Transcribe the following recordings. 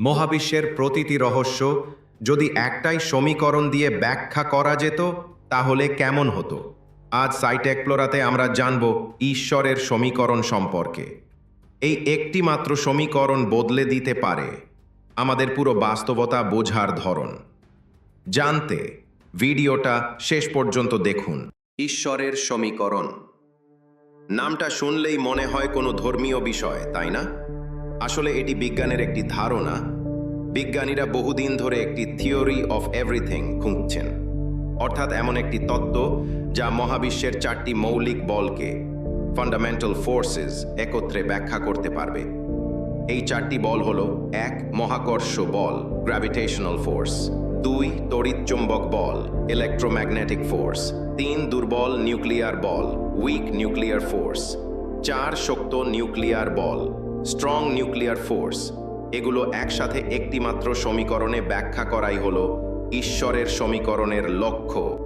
মহাবিশ্বের প্রতিটি রহস্য যদি একটাই সমীকরণ দিয়ে ব্যাখ্যা করা যেত, তাহলে কেমন হতো? আজ সাইট এক্সপ্লোরাতে আমরা জানব ঈশ্বরের সমীকরণ সম্পর্কে। এই একটি মাত্র সমীকরণ বদলে দিতে পারে আমাদের পুরো বাস্তবতা বোঝার ধরন। জানতে ভিডিওটা শেষ পর্যন্ত দেখুন। ঈশ্বরের সমীকরণ। নামটা শুনলেই মনে হয় কোনো ধর্মীয় বিষয়, তাই না? আসলে এটি বিজ্ঞানের একটি ধারণা। বিজ্ঞানীরা বহুদিন ধরে একটি থিওরি অফ এভরিথিং খুঁজছেন। অর্থাৎ এমন একটি তত্ত্ব যা মহাবিশ্বের চারটি মৌলিক বলকে ফান্ডামেন্টাল ফোর্সেস একত্রে ব্যাখ্যা করতে পারবে। এই চারটি বল হল এক মহাকর্ষ বল গ্র্যাভিটেশনাল ফোর্স দুই তড়িৎচুম্বক বল ইলেকট্রোম্যাগনেটিক ফোর্স তিন দুর্বল নিউক্লিয়ার বল উইক নিউক্লিয়ার ফোর্স চার শক্ত নিউক্লিয়ার বল। স্ট্রং নিউক্লিয়ার ফোর্স এগুলো একসাথে একটিমাত্র সমীকরণে ব্যাখ্যা করাই হল ঈশ্বরের সমীকরণের লক্ষ্য।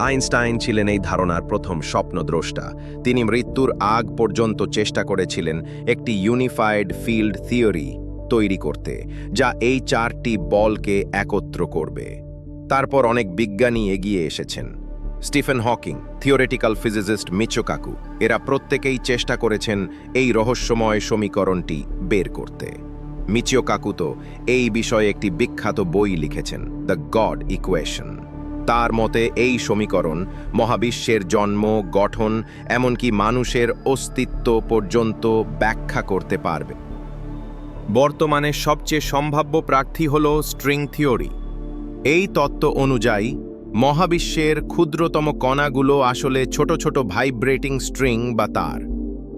আইনস্টাইন ছিলেন এই ধারণার প্রথম স্বপ্নদ্রষ্টা। তিনি মৃত্যুর আগ পর্যন্ত চেষ্টা করেছিলেন একটি ইউনিফাইড ফিল্ড থিওরি তৈরি করতে, যা এই চারটি বলকে একত্র করবে। তারপর অনেক বিজ্ঞানী এগিয়ে এসেছেন। Stephen Hawking, theoretical physicist Michio Kaku, এরা প্রত্যেকেই চেষ্টা করেছেন এই রহস্যময় সমীকরণটি বের করতে। মিচিও কাকু তো এই বিষয়ে একটি বিখ্যাত বই লিখেছেন, দ্য গড ইকুয়েশন। তার মতে এই সমীকরণ মহাবিশ্বের জন্ম, গঠন, এমনকি মানুষের অস্তিত্ব পর্যন্ত ব্যাখ্যা করতে পারবে। বর্তমানে সবচেয়ে সম্ভাব্য প্রার্থী হল স্ট্রিং থিওরি। এই তত্ত্ব অনুযায়ী মহাবিশ্বের ক্ষুদ্রতম কণাগুলো আসলে ছোট ছোট ভাইব্রেটিং স্ট্রিং বা তার।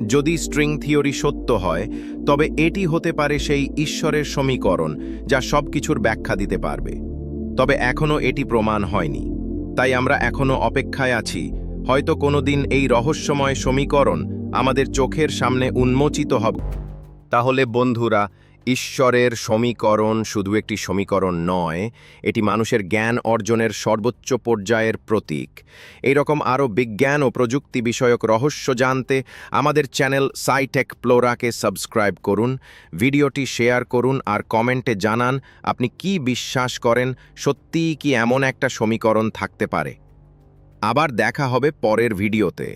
যদি স্ট্রিং থিওরি সত্য হয়, তবে এটি হতে পারে সেই ঈশ্বরের সমীকরণ যা সব কিছুর ব্যাখ্যা দিতে পারবে। তবে এখনও এটি প্রমাণ হয়নি। তাই আমরা এখনও অপেক্ষায় আছি, হয়তো কোনোদিন এই রহস্যময় সমীকরণ আমাদের চোখের সামনে উন্মোচিত হবে। তাহলে বন্ধুরা ঈশ্বরের সমীকরণ শুধু একটি সমীকরণ নয়, এটি মানুষের জ্ঞান অর্জনের সর্বোচ্চ পর্যায়ের প্রতীক। এইরকম আরও বিজ্ঞান ও প্রযুক্তি বিষয়ক রহস্য জানতে আমাদের চ্যানেল সাইটেক প্লোরাকে সাবস্ক্রাইব করুন, ভিডিওটি শেয়ার করুন আর কমেন্টে জানান আপনি কি বিশ্বাস করেন, সত্যিই কি এমন একটা সমীকরণ থাকতে পারে। আবার দেখা হবে পরের ভিডিওতে।